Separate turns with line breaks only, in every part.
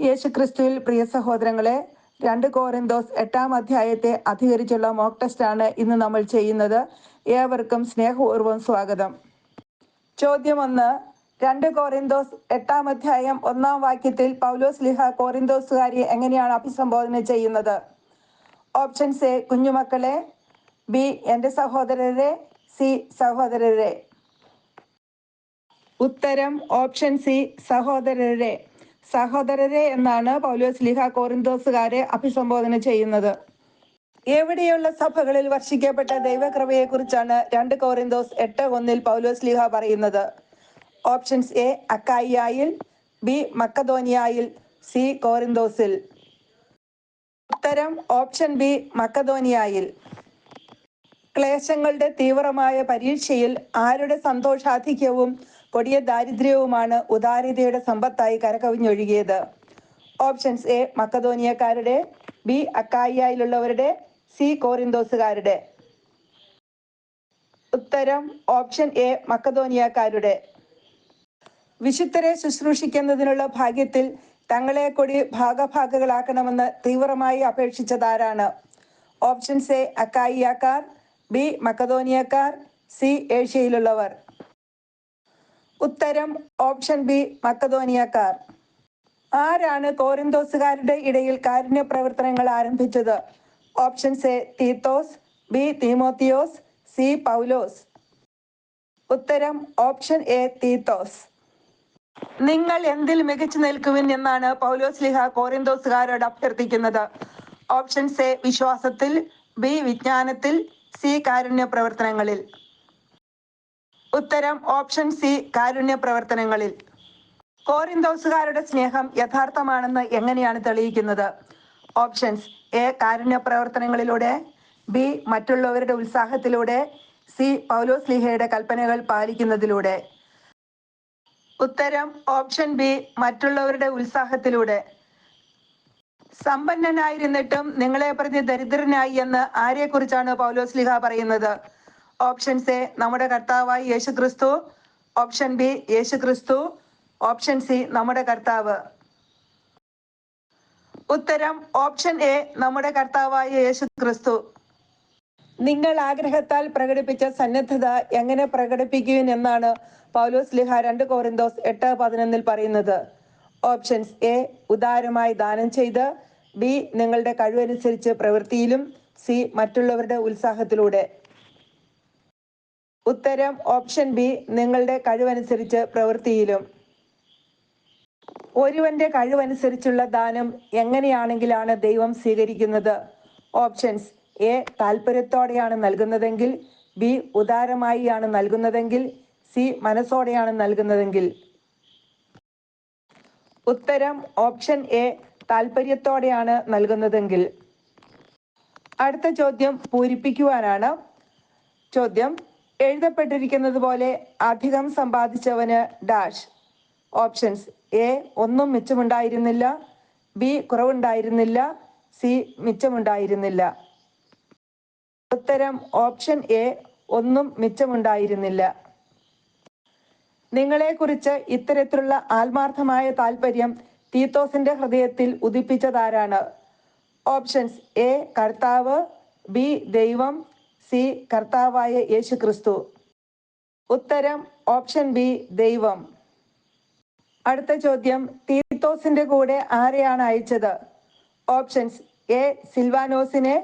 യേശുക്രിസ്തുവിൽ പ്രിയ സഹോദരങ്ങളെ രണ്ട് കോറിന്തോസ് എട്ടാം അധ്യായത്തെ അധികരിച്ചുള്ള മോക്ക് ടെസ്റ്റാണ് ഇന്ന് നമ്മൾ ചെയ്യുന്നത്. ഏവർക്കും സ്നേഹപൂർവം സ്വാഗതം. ചോദ്യം ഒന്ന് രണ്ട് കോറിന്തോസ് എട്ടാം അധ്യായം ഒന്നാം വാക്യത്തിൽ പൗലോസ് ലിഹ കോറിന്തോസുകാരിയെ എങ്ങനെയാണ് അഭിസംബോധന ചെയ്യുന്നത്? ഓപ്ഷൻസ് എ കുഞ്ഞുമക്കളെ. ബി എന്റെ സഹോദരരെ. സി സഹോദരരെ. ഉത്തരം ഓപ്ഷൻ സി സഹോദരരെ. സഹോദരരെ എന്നാണ് പൗലോസ് ലിഹ കോറിന്തോസുകാരെ അഭിസംബോധന ചെയ്യുന്നത്. എവിടെയുള്ള സഭകളിൽ വർഷിക്കപ്പെട്ട ദൈവകൃപയെക്കുറിച്ചാണ് രണ്ട് കോറിന്തോസ് എട്ട് ഒന്നിൽ പൗലോസ് ലിഹ പറയുന്നത്. ഓപ്ഷൻസ് എ അക്കായിയായിൽ ബി മക്കധോനിയായിൽ സി കോറിന്തോസിൽ ഉത്തരം ഓപ്ഷൻ ബി മക്കധോനിയായിൽ ക്ലേശങ്ങളുടെ തീവ്രമായ പരീക്ഷയിൽ ആരുടെ സന്തോഷാധിക്യവും കൊടിയ ദാരിദ്ര്യവുമാണ് ഉദാരതയുടെ സമ്പത്തായി കരകവിഞ്ഞൊഴുകിയത്? ഓപ്ഷൻസ് എ മക്കതോനിയക്കാരുടെ ബി അക്കായിയായിലുള്ളവരുടെ സി കോറിന്തോസുകാരുടെ ഉത്തരം ഓപ്ഷൻ എ മക്കതോനിയക്കാരുടെ വിശുദ്ധരെ ശുശ്രൂഷിക്കുന്നതിനുള്ള ഭാഗ്യത്തിൽ തങ്ങളെ കൂടി ഭാഗഭാഗകളാക്കണമെന്ന് തീവ്രമായി അപേക്ഷിച്ചതാരാണ്? ഓപ്ഷൻസ് എ അക്കായിയാക്കാർ ബി മക്കതോനിയക്കാർ സി ഏഷ്യയിലുള്ളവർ. ഉത്തരം ഓപ്ഷൻ ബി മക്കതോനിയക്കാർ ആരാണ് കോരിന്തോസുകാരുടെ ഇടയിൽ കാരുണ്യ പ്രവർത്തനങ്ങൾ ആരംഭിച്ചത്? ഓപ്ഷൻസ് എ തീത്തോസ്. ബി തീമോത്തിയോസ്. സി പൗലോസ്. ഉത്തരം ഓപ്ഷൻ എ തീത്തോസ്. നിങ്ങൾ എന്തിൽ മികച്ചു നിൽക്കുവിൻ എന്നാണ് പൗലോസ് ലിഹ കോറിന്തോസുകാരോട് അഭ്യർത്ഥിക്കുന്നത്. ഓപ്ഷൻസ് എ വിശ്വാസത്തിൽ. ബി വിജ്ഞാനത്തിൽ. സി കാരുണ്യ പ്രവർത്തനങ്ങളിൽ ഉത്തരം ഓപ്ഷൻ സി കാരുണ്യ പ്രവർത്തനങ്ങളിൽ കോറിന്തോസുകാരുടെ സ്നേഹം യഥാർത്ഥമാണെന്ന് എങ്ങനെയാണ് തെളിയിക്കുന്നത്? ഓപ്ഷൻസ് എ കാരുണ്യ പ്രവർത്തനങ്ങളിലൂടെ ബി മറ്റുള്ളവരുടെ ഉത്സാഹത്തിലൂടെ സി പൗലോസ് ലിഹയുടെ കൽപ്പനകൾ പാലിക്കുന്നതിലൂടെ. ഉത്തരം ഓപ്ഷൻ ബി മറ്റുള്ളവരുടെ ഉത്സാഹത്തിലൂടെ. സമ്പന്നനായിരുന്നിട്ടും നിങ്ങളെ പറഞ്ഞ് ദരിദ്രനായി എന്ന് ആരെക്കുറിച്ചാണ് പൗലോസ് ലിഹ പറയുന്നത്? ഓപ്ഷൻസ് എ നമ്മുടെ കർത്താവായി യേശു ക്രിസ്തു ഓപ്ഷൻ ബി യേശു ക്രിസ്തു ഓപ്ഷൻ സി നമ്മുടെ കർത്താവ്. ഉത്തരം ഓപ്ഷൻ എ നമ്മുടെ കർത്താവായ യേശു ക്രിസ്തു നിങ്ങൾ ആഗ്രഹത്താൽ പ്രകടിപ്പിച്ച സന്നദ്ധത എങ്ങനെ പ്രകടിപ്പിക്കുവിൻ എന്നാണ് പൗലോസ് ലിഹ രണ്ട് കോറിന്തോസ് എട്ട് പതിനൊന്നിൽ പറയുന്നത്. ഓപ്ഷൻസ് എ ഉദാരമായി ദാനം ചെയ്ത് ബി നിങ്ങളുടെ കഴിവനുസരിച്ച് പ്രവൃത്തിയിലും സി മറ്റുള്ളവരുടെ ഉത്സാഹത്തിലൂടെ. ഉത്തരം ഓപ്ഷൻ ബി നിങ്ങളുടെ കഴിവനുസരിച്ച് പ്രവൃത്തിയിലും. ഒരുവന്റെ കഴിവനുസരിച്ചുള്ള ദാനം എങ്ങനെയാണെങ്കിലാണ് ദൈവം സ്വീകരിക്കുന്നത്? ഓപ്ഷൻസ് എ താല്പര്യത്തോടെയാണ് നൽകുന്നതെങ്കിൽ ബി ഉദാരമായി ആണ് നൽകുന്നതെങ്കിൽ സി മനസ്സോടെയാണ് നൽകുന്നതെങ്കിൽ. ഉത്തരം ഓപ്ഷൻ എ താല്പര്യത്തോടെയാണ് നൽകുന്നതെങ്കിൽ. അടുത്ത ചോദ്യം പൂരിപ്പിക്കുവാനാണ്. ചോദ്യം എഴുതപ്പെട്ടിരിക്കുന്നത് പോലെ അധികം സമ്പാദിച്ചവന് ഡാഷ്. ഓപ്ഷൻസ് എ ഒന്നും മിച്ചമുണ്ടായിരുന്നില്ല. ബി കുറവുണ്ടായിരുന്നില്ല. സി മിച്ചമുണ്ടായിരുന്നില്ല. ഉത്തരം ഓപ്ഷൻ എ ഒന്നും മിച്ചമുണ്ടായിരുന്നില്ല. നിങ്ങളെക്കുറിച്ച് ഇത്തരത്തിലുള്ള ആത്മാർത്ഥമായ താല്പര്യം തീത്തോസിന്റെ ഹൃദയത്തിൽ ഉദിപ്പിച്ചതാരാണ്? ഓപ്ഷൻസ് എ കർത്താവ് ബി ദൈവം സി കർത്താവായ യേശു ക്രിസ്തു ഉത്തരം ഓപ്ഷൻ ബി ദൈവം. അടുത്ത ചോദ്യം തീത്തോസിന്റെ കൂടെ ആരെയാണ് അയച്ചത്? ഓപ്ഷൻസ് എ സിൽവാനോസിനെ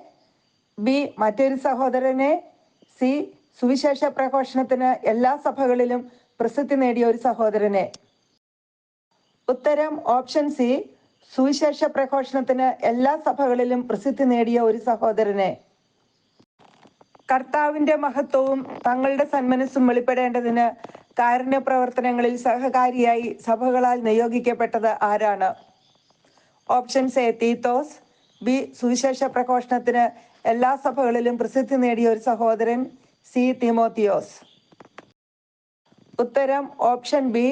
ബി മറ്റൊരു സഹോദരനെ സി സുവിശേഷ പ്രഘോഷണത്തിന് എല്ലാ സഭകളിലും പ്രസിദ്ധി നേടിയ ഒരു സഹോദരനെ. ഉത്തരം ഓപ്ഷൻ സി സുവിശേഷ പ്രഘോഷണത്തിന് എല്ലാ സഭകളിലും പ്രസിദ്ധി നേടിയ ഒരു സഹോദരനെ. കർത്താവിന്റെ മഹത്വവും തങ്ങളുടെ സന്മനസ്സും വെളിപ്പെടേണ്ടതിന് കാരുണ്യ പ്രവർത്തനങ്ങളിൽ സഹകാരിയായി സഭകളാൽ നിയോഗിക്കപ്പെട്ടത് ആരാണ്? ഓപ്ഷൻസ് എ തീത്തോസ്. ബി സുവിശേഷ പ്രഘോഷണത്തിന് എല്ലാ സഭകളിലും പ്രസിദ്ധി നേടിയ ഒരു സഹോദരൻ. സി തിമോത്തിയോസ്. ഉത്തരം ഓപ്ഷൻ ബി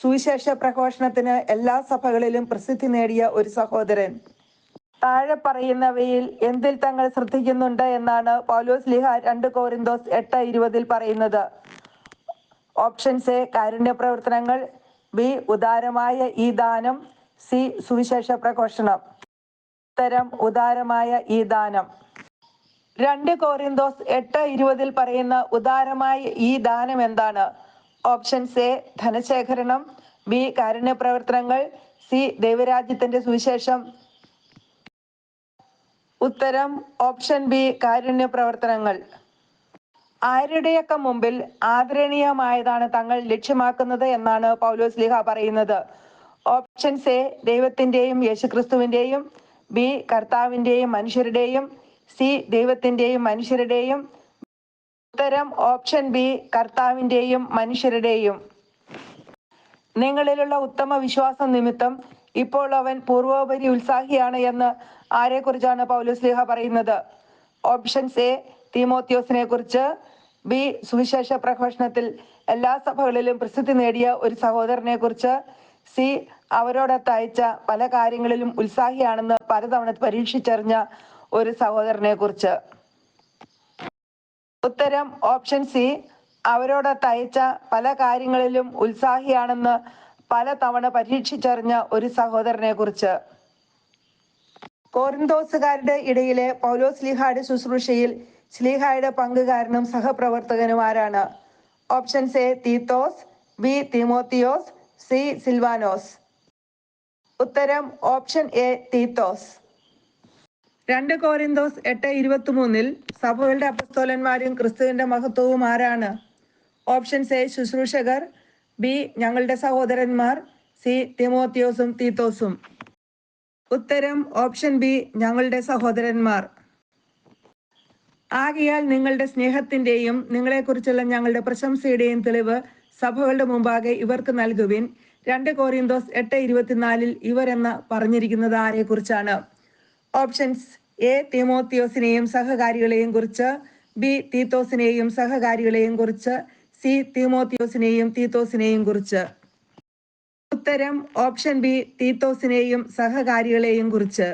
സുവിശേഷ പ്രഘോഷണത്തിന് എല്ലാ സഭകളിലും പ്രസിദ്ധി നേടിയ ഒരു സഹോദരൻ. താഴെ പറയുന്നവയിൽ എന്തിൽ തങ്ങൾ ശ്രദ്ധിക്കുന്നുണ്ട് എന്നാണ് പൗലോസ് ലിഹ രണ്ട് കോരിന്തോസ് എട്ട് ഇരുപതിൽ പറയുന്നത്. ഓപ്ഷൻസ് എ കാരുണ്യ പ്രവർത്തനങ്ങൾ. ബി ഉദാരമായ ഈ ദാനം. സി സുവിശേഷ പ്രഘോഷണം. ഉത്തരം ഉദാരമായ ഈ ദാനം. രണ്ട് കോറിന്തോസ് എട്ട് ഇരുപതിൽ പറയുന്ന ഉദാരമായ ഈ ദാനം എന്താണ്? ഓപ്ഷൻസ് എ ധനശേഖരണം ബി കാരുണ്യ പ്രവർത്തനങ്ങൾ സി ദൈവരാജ്യത്തിന്റെ സുവിശേഷം. ഉത്തരം ഓപ്ഷൻ ബി കാരുണ്യ പ്രവർത്തനങ്ങൾ ആരുടെയൊക്കെ മുമ്പിൽ ആദരണീയമായതാണ് തങ്ങൾ ലക്ഷ്യമാക്കുന്നത് എന്നാണ് പൗലോസ് ലിഹ പറയുന്നത്. ഓപ്ഷൻസ് എ ദൈവത്തിന്റെയും യേശുക്രിസ്തുവിന്റെയും ബി കർത്താവിന്റെയും മനുഷ്യരുടെയും സി ദൈവത്തിന്റെയും മനുഷ്യരുടെയും ഉത്തരം ഓപ്ഷൻ ബി കർത്താവിന്റെയും മനുഷ്യരുടെയും. നിങ്ങളിലുള്ള ഉത്തമ വിശ്വാസം നിമിത്തം ഇപ്പോൾ അവൻ പൂർവോപരി ഉത്സാഹിയാണ് എന്ന് ആരെക്കുറിച്ചാണ് പൗലോസ് ലിഹ പറയുന്നത്? ഓപ്ഷൻസ് എ തീമോത്യോസിനെ കുറിച്ച്. ബി സുവിശേഷ പ്രഘോഷണത്തിൽ എല്ലാ സഭകളിലും പ്രസിദ്ധി നേടിയ ഒരു സഹോദരനെ കുറിച്ച്. സി അവരോടൊത്ത് അയച്ച പല കാര്യങ്ങളിലും ഉത്സാഹിയാണെന്ന് പലതവണ പരീക്ഷിച്ചറിഞ്ഞ ഒരു സഹോദരനെ കുറിച്ച്. ഉത്തരം ഓപ്ഷൻ സി. അവരോടൊത്ത് അയച്ച പല കാര്യങ്ങളിലും ഉത്സാഹിയാണെന്ന് പല തവണ പരീക്ഷിച്ചറിഞ്ഞ ഒരു സഹോദരനെ കുറിച്ച്. കോറിന്തോസുകാരുടെ ഇടയിലെ പൗലോ സ്ലീഹായുടെ ശുശ്രൂഷയിൽ സ്ലീഹായുടെ പങ്കുകാരനും സഹപ്രവർത്തകനും ആരാണ്? ഓപ്ഷൻസ് എ തീത്തോസ് ബി തിമോത്തിയോസ് സി സിൽവാനോസ്. ഉത്തരം ഓപ്ഷൻ എ തീത്തോസ്. രണ്ട് കോരിന്തോസ് എട്ട് ഇരുപത്തി മൂന്നിൽ സഭകളുടെ അപ്പസ്തോലന്മാരും ക്രിസ്തുവിന്റെ മഹത്വവും ആരാണ്? ഓപ്ഷൻസ് എ ശുശ്രൂഷകർ ബി ഞങ്ങളുടെ സഹോദരന്മാർ സി തിമോത്തിയോസും തീത്തോസും ഉത്തരം ഓപ്ഷൻ ബി ഞങ്ങളുടെ സഹോദരന്മാർ. ആകയാൽ നിങ്ങളുടെ സ്നേഹത്തിന്റെയും നിങ്ങളെക്കുറിച്ചുള്ള ഞങ്ങളുടെ പ്രശംസയുടെയും തെളിവ് സഭകളുടെ മുമ്പാകെ ഇവർക്ക് നൽകുവിൻ. രണ്ട് കോരിന്തോസ് എട്ട് ഇരുപത്തിനാലിൽ ഇവരെന്ന് പറഞ്ഞിരിക്കുന്നത് ആരെക്കുറിച്ചാണ്? ഓപ്ഷൻസ് എ തീമോത്തിയോസിനെയും സഹകാരികളെയും കുറിച്ച് ബി തീത്തോസിനെയും സഹകാരികളെയും കുറിച്ച് സി തീമോത്തിയോസിനെയും തീത്തോസിനെയും കുറിച്ച്. ഉത്തരം ഓപ്ഷൻ ബി തീത്തോസിനെയും സഹകാരികളെയും കുറിച്ച്.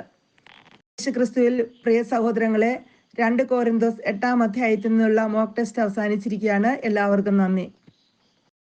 യേശുക്രിസ്തുവിൽ പ്രിയ സഹോദരങ്ങളെ രണ്ട് കോറിന്തോസ് എട്ടാം അധ്യായത്തിൽ നിന്നുള്ള മോക്ക് ടെസ്റ്റ് അവസാനിച്ചിരിക്കുകയാണ്. എല്ലാവർക്കും നന്ദി.